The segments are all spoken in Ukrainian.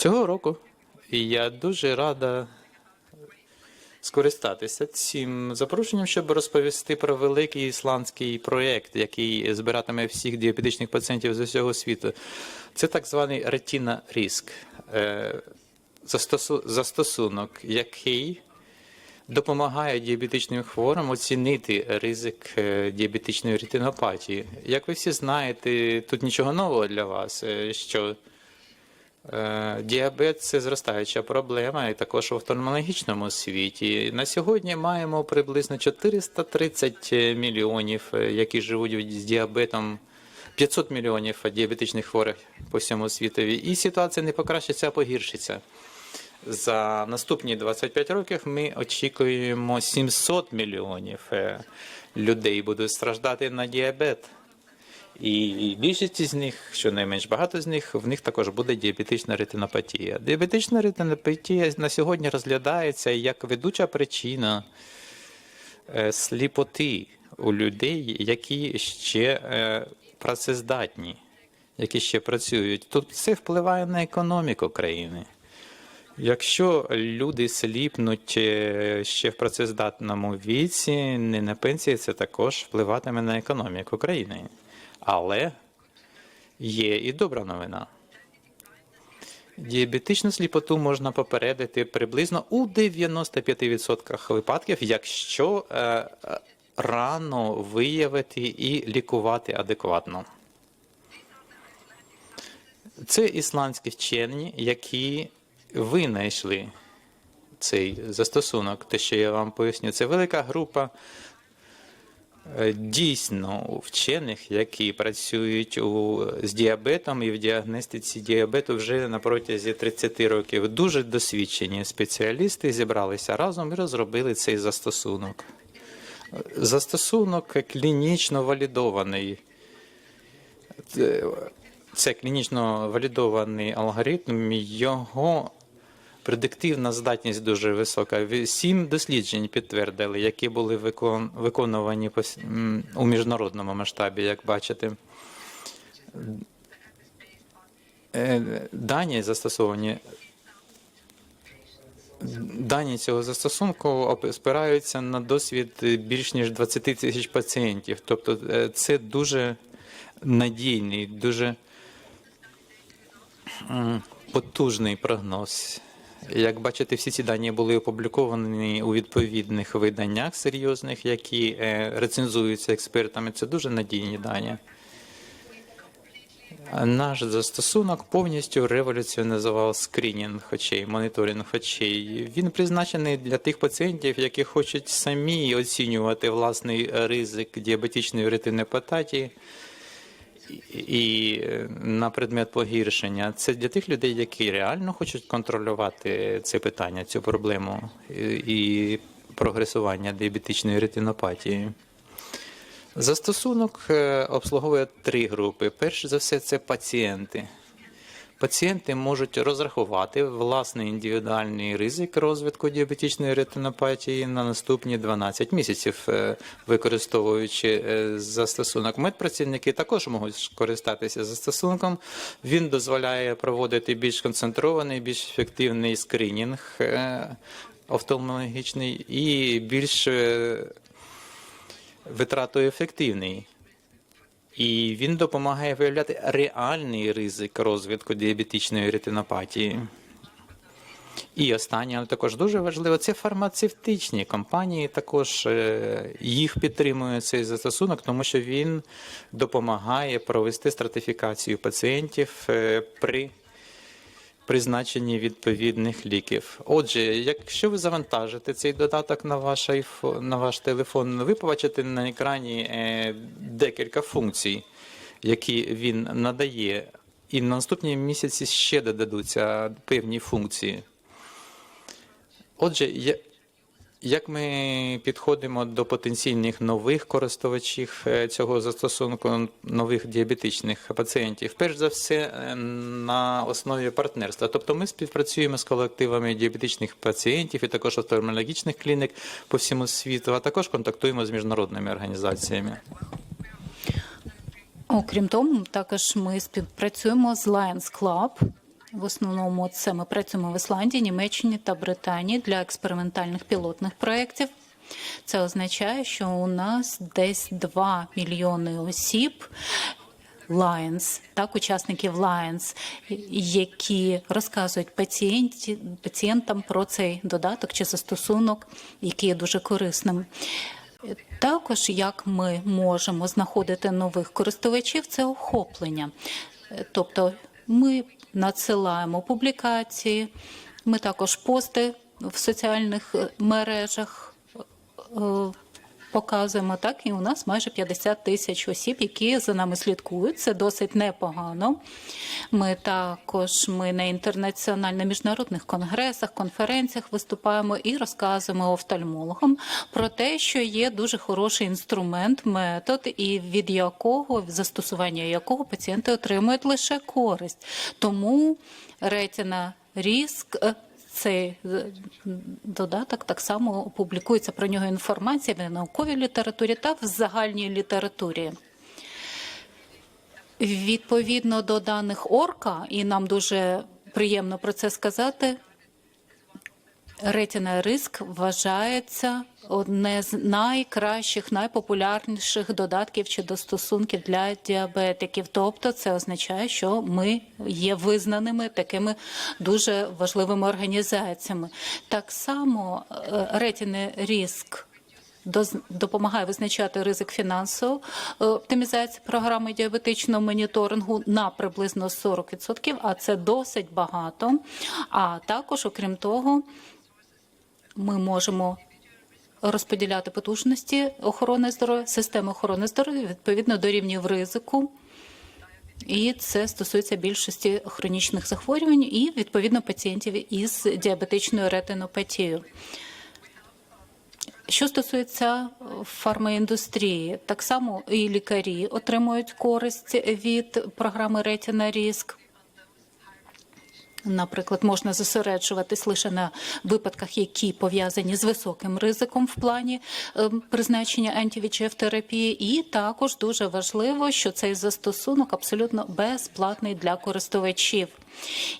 цього року. Я дуже рада скористатися цим запрошенням, щоб розповісти про великий ісландський проєкт, який збиратиме всіх діабетичних пацієнтів з усього світу. Це так званий Risk, е, застосунок, який допомагає діабетичним хворим оцінити ризик е, діабетичної ретинопатії. Як ви всі знаєте, тут нічого нового для вас, е, що Діабет це зростаюча проблема, і також в офтальмологічному світі. На сьогодні маємо приблизно 430 мільйонів, е, які живуть з діабетом, 500 мільйонів діабетичних хворих по всьому світові. І ситуація не покращиться, а погіршиться. За наступні 25 років ми очікуємо 700 мільйонів е, людей будуть страждати на діабет. І більшість з них, щонайменш багато з них, в них також буде діабетична ретинопатія. Діабетична ретинопатія на сьогодні розглядається як ведуча причина е, сліпоти у людей, які ще е, працездатні, які ще працюють. Тут це впливає на економіку країни. Якщо люди сліпнуть е, ще в працездатному віці, не на пенсії, це також впливатиме на економіку країни. Але є і добра новина. Діабетичну сліпоту можна попередити приблизно у 95% випадків, якщо е, е, рано виявити і лікувати адекватно. Це ісландські вчені, які винайшли цей застосунок. Те, що я вам поясню, це велика група дійсно вчених, які працюють у, з діабетом і в діагностиці діабету вже на протязі 30 років. Дуже досвідчені спеціалісти зібралися разом і розробили цей застосунок. Застосунок клінічно валідований. Це клінічно валідований алгоритм, його предиктивна здатність дуже висока. Сім досліджень підтвердили, які були виконувані у міжнародному масштабі, як бачите. Е, Дані застосовані. Дані цього застосунку спираються на досвід більш ніж 20 тисяч пацієнтів. Тобто е, це дуже надійний, дуже потужний прогноз. Як бачите, всі ці дані були опубліковані у відповідних виданнях серйозних, які е, рецензуються експертами. Це дуже надійні дані. Наш застосунок повністю революціонізував скринінг очей, моніторинг очей. Він призначений для тих пацієнтів, які хочуть самі оцінювати власний ризик діабетичної ретинопатії і е, на предмет погіршення. Це для тих людей, які реально хочуть контролювати це питання, цю проблему і- і прогресування діабетичної ретинопатії. Застосунок е, обслуговує три групи. Перш за все, це пацієнти. Пацієнти можуть розрахувати власний індивідуальний ризик розвитку діабетичної ретинопатії на наступні 12 місяців, е, використовуючи е, застосунок. Медпрацівники також можуть скористатися застосунком. Він дозволяє проводити більш концентрований, більш ефективний скринінг е, офтальмологічний і більш е, витратоефективний. І він допомагає виявляти реальний ризик розвитку діабетичної ретинопатії. І останнє, але також дуже важливо, це фармацевтичні компанії. Також е, їх підтримує цей застосунок, тому що він допомагає провести стратифікацію пацієнтів е, при призначенні відповідних ліків. Отже, якщо ви завантажите цей додаток на ваш iPhone, на ваш телефон, ви побачите на екрані е, декілька функцій, які він надає. І на наступні місяці ще додадуться певні функції. Отже, як ми підходимо до потенційних нових користувачів е, цього застосунку, нових діабетичних пацієнтів? Перш за все, е, на основі партнерства. Тобто ми співпрацюємо з колективами діабетичних пацієнтів і також офтальмологічних клінік по всьому світу, а також контактуємо з міжнародними організаціями. Окрім того, також ми співпрацюємо з Lions Club. В основному це ми працюємо в Ісландії, Німеччині та Британії для експериментальних пілотних проєктів. Це означає, що у нас десь 2 мільйони осіб. Lions, так, учасників Lions, які розказують пацієнті, пацієнтам про цей додаток чи застосунок, який є дуже корисним. Також як ми можемо знаходити нових користувачів, це охоплення. Тобто ми надсилаємо публікації, ми також пости в соціальних е, мережах е, показуємо так, і у нас майже 50 тисяч осіб, які за нами слідкують. Це досить непогано. Ми також ми на інтернаціональних міжнародних конгресах, конференціях виступаємо і розказуємо офтальмологам про те, що є дуже хороший інструмент, метод, і від якого застосування якого пацієнти отримують лише користь. Тому ретіна ріск. Цей е, додаток так само публікується про нього інформація в науковій літературі та в загальній літературі. Відповідно до даних Орка, і нам дуже приємно про це сказати. Ретіна риск вважається одне з найкращих, найпопулярніших додатків чи достосунків для діабетиків. Тобто, це означає, що ми є визнаними такими дуже важливими організаціями. Так само ретіна риск доз- допомагає визначати ризик фінансової е, оптимізації програми діабетичного моніторингу на приблизно 40%, а це досить багато. А також, окрім того, ми можемо розподіляти потужності охорони здоров'я, системи охорони здоров'я відповідно до рівнів ризику. І це стосується більшості хронічних захворювань і відповідно пацієнтів із діабетичною ретинопатією. Що стосується фармаіндустрії, так само і лікарі отримують користь від програми Ретіна Ріск. Наприклад, можна зосереджуватись лише на випадках, які пов'язані з високим ризиком в плані ем, призначення антивічев терапії, і також дуже важливо, що цей застосунок абсолютно безплатний для користувачів.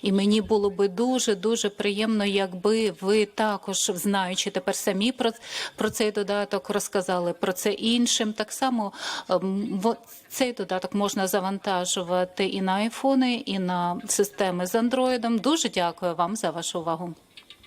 І мені було би дуже дуже приємно, якби ви також, знаючи тепер самі про, про цей додаток, розказали про це іншим. Так само ем, цей додаток можна завантажувати і на айфони, і на системи з андроїдом. Дуже дякую вам за вашу увагу.